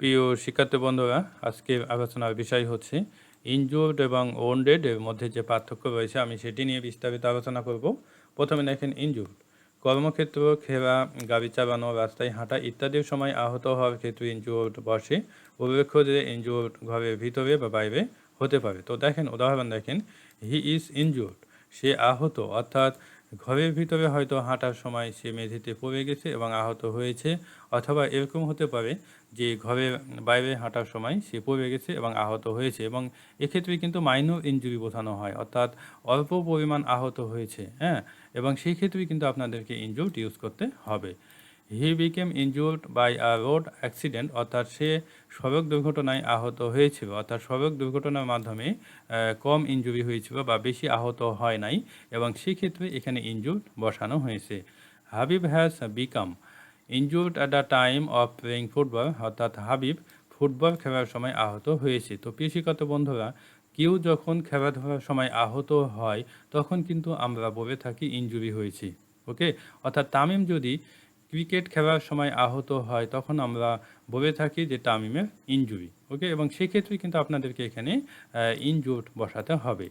প্রিয় শিক্ষার্থী বন্ধুরা, আজকে আলোচনার বিষয় হচ্ছে ইনজুর্ড এবং ওন্ডেড এর মধ্যে যে পার্থক্য রয়েছে, আমি সেটি নিয়ে বিস্তারিত আলোচনা করব। প্রথমে দেখেন ইনজুর্ড কর্মক্ষেত্র, খেলা, গাড়ি চালানো, রাস্তায় হাঁটা ইত্যাদির সময় আহত হওয়ার ক্ষেত্রে ইনজুর্ড বসে। উল্লেখ্য যে ইনজুর্ড ঘরের ভিতরে বা বাইরে হতে পারে। তো দেখেন, উদাহরণ দেখেন হি ইজ ইনজুর্ড সে আহত, অর্থাৎ ঘরের ভিতরে হয়তো হাঁটার সময় সে মেঝেতে পড়ে গেছে এবং আহত হয়েছে, অথবা এরকম হতে পারে যে ঘরের বাইরে হাঁটার সময় সে পড়ে গেছে এবং আহত হয়েছে এবং এক্ষেত্রে কিন্তু মাইনর ইঞ্জুরি বোঝানো হয়, অর্থাৎ অল্প পরিমাণ আহত হয়েছে হ্যাঁ? এবং সেই ক্ষেত্রে কিন্তু আপনাদেরকে ইনজুর্ড ইউজ করতে হবে। He became injured by a road accident. অর্থাৎ সে সড়ক দুর্ঘটনায় আহত হয়েছিল। অর্থাৎ সড়ক দুর্ঘটনার মাধ্যমে কম ইনজুরি হয়েছিল বা বেশি আহত হয় নাই এবং সেক্ষেত্রে এখানে ইনজুর্ড বসানো হয়েছে। Habib has become injured at the time of playing football অর্থাৎ হাবিব ফুটবল খেলার সময় আহত হয়েছে। তো কৃষিগত বন্ধুরা, কেউ যখন খেলাধুলার সময় আহত হয়, তখন কিন্তু আমরা বলে থাকি ইনজুরি হয়েছে। ওকে অর্থাৎ তামিম যদি ক্রিকেট খেলার সময় আহত হয়, তখন আমরা বলে থাকি যে তামিমের ইনজুরি ওকে এবং সেক্ষেত্রে কিন্তু আপনাদেরকে এখানে ইনজুর্ড বসাতে হবে।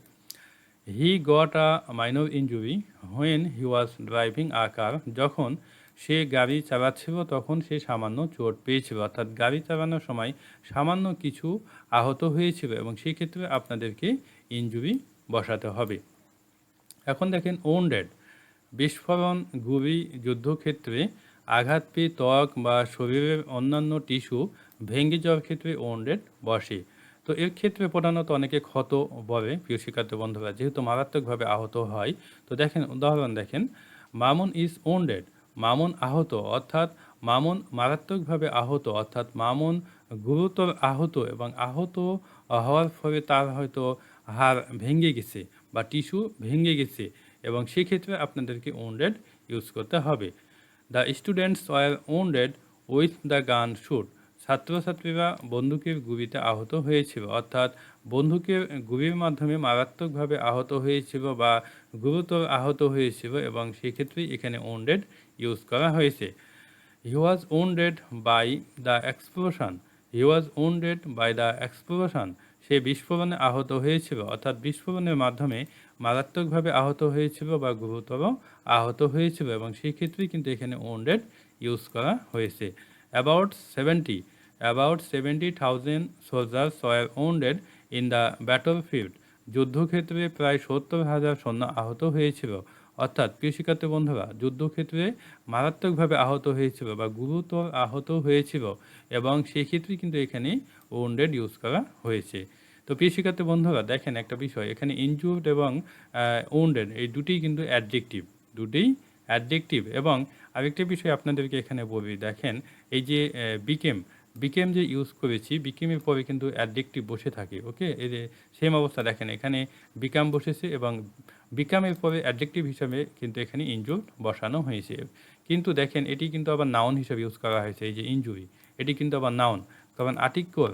He got a minor injury when he was driving a car যখন সে গাড়ি চালাচ্ছিল, তখন সে সামান্য চোট পেয়েছিল। অর্থাৎ গাড়ি চালানোর সময় সামান্য কিছু আহত হয়েছিল এবং সেক্ষেত্রে আপনাদেরকে ইনজুরি বসাতে হবে। এখন দেখেন ওন্ডেড বিস্ফোরণ, গুলি, যুদ্ধক্ষেত্রে আঘাত ত্বক বা শরীরের অন্যান্য টিস্যু ভেঙে যাওয়ার ক্ষেত্রে ওন্ডেড বসে। তো এর ক্ষেত্রে প্রধানত অনেকে ক্ষত বলে, প্রিয় শিক্ষার্থী বন্ধুরা, যেহেতু মারাত্মকভাবে আহত হয়। তো দেখেন, উদাহরণ দেখেন, মামুন ইজ ওন্ডেড মামুন আহত, অর্থাৎ মামুন মারাত্মকভাবে আহত, অর্থাৎ মামুন গুরুতর আহত এবং আহত হওয়ার ফলে তার হয়তো হাড় ভেঙে গেছে বা টিস্যু ভেঙে গেছে এবং সেক্ষেত্রে আপনাদেরকে ওন্ডেড ইউজ করতে হবে। The students were wounded with the gun shoot ছাত্রছাত্রীরা বন্দুকের গুলিতে আহত হয়েছিল। অর্থাৎ বন্দুকের গুলির মাধ্যমে মারাত্মকভাবে আহত হয়েছিল বা গুরুতর আহত হয়েছিল এবং সেক্ষেত্রেই এখানে ওন্ডেড ইউজ করা হয়েছে। He was wounded by the explosion he was wounded by the explosion সে বিস্ফোরণে আহত হয়েছিল, অর্থাৎ বিস্ফোরণের মাধ্যমে মারাত্মকভাবে আহত হয়েছিল বা গুরুতর আহত হয়েছিল এবং সেই ক্ষেত্রেই কিন্তু এখানে ওয়ান্ডেড ইউজ করা হয়েছে। About seventy about seventy thousand soldier were wounded in the battle field যুদ্ধক্ষেত্রে প্রায় সত্তর হাজার সৈন্য আহত হয়েছিল। অর্থাৎ শিক্ষার্থী বন্ধুরা, যুদ্ধক্ষেত্রে মারাত্মকভাবে আহত হয়েছিল বা গুরুতর আহত হয়েছিল এবং সেক্ষেত্রে কিন্তু এখানে ওন্ডেড ইউজ করা হয়েছে। তো শিক্ষার্থী বন্ধুরা, দেখেন একটা বিষয়, এখানে ইনজুর্ড এবং ওন্ডেড এই দুটিই কিন্তু অ্যাডজেক্টিভ দুটিই অ্যাডজেক্টিভ এবং আরেকটা বিষয় আপনাদেরকে এখানে বলি। দেখেন, এই যে বিকেম বিকেম যে ইউজ করেছি বিকেমের পরে কিন্তু অ্যাডজেক্টিভ বসে থাকে ওকে এই যে সেম অবস্থা দেখেন, এখানে বিকাম বসেছে এবং বিকামের পরে অ্যাডজেক্টিভ হিসাবে কিন্তু এখানে ইনজুর বসানো হয়েছে। কিন্তু দেখেন, এটি কিন্তু আবার নাউন হিসাবে ইউজ করা হয়েছে, এই যে ইঞ্জুরি এটি কিন্তু আবার নাউন কারণ আর্টিকল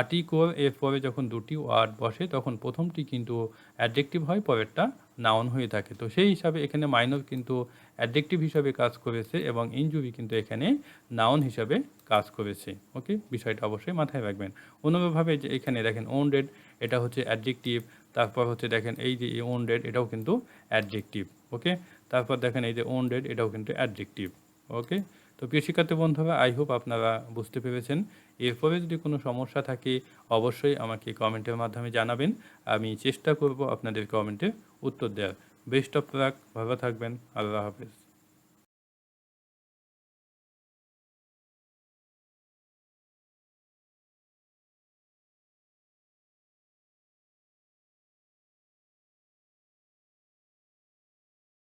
আর্টিকল এর পরে যখন দুটি ওয়ার্ড বসে, তখন প্রথমটি কিন্তু অ্যাডজেক্টিভ হয়, পরেরটা নাউন হয়ে থাকে। তো সেই হিসাবে এখানে মাইনর কিন্তু অ্যাডজেক্টিভ হিসাবে কাজ করেছে এবং ইনজুরি কিন্তু এখানে নাউন হিসাবে কাজ করেছে। ওকে? বিষয়টা অবশ্যই মাথায় রাখবেন। অন্যভাবে যে এখানে দেখেন ওন্ডেড, এটা হচ্ছে অ্যাডজেক্টিভ। তারপর হচ্ছে দেখেন এই যে ওন্ডেড, এটাও কিন্তু অ্যাডজেক্টিভ। ওকে? তারপর দেখেন এই যে ওন্ডেড, এটাও কিন্তু অ্যাডজেক্টিভ। ওকে? তো প্রিয় শিক্ষার্থী বন্ধুরা আই হোপ আপনারা বুঝতে পেরেছেন। এরপরে যদি কোনো সমস্যা থাকে, অবশ্যই আমাকে কমেন্টের মাধ্যমে জানাবেন। আমি চেষ্টা করব আপনাদের কমেন্টে উত্তর দেওয়ার। বেস্ট অফ লাক ভালো থাকবেন, আল্লাহ হাফেজ।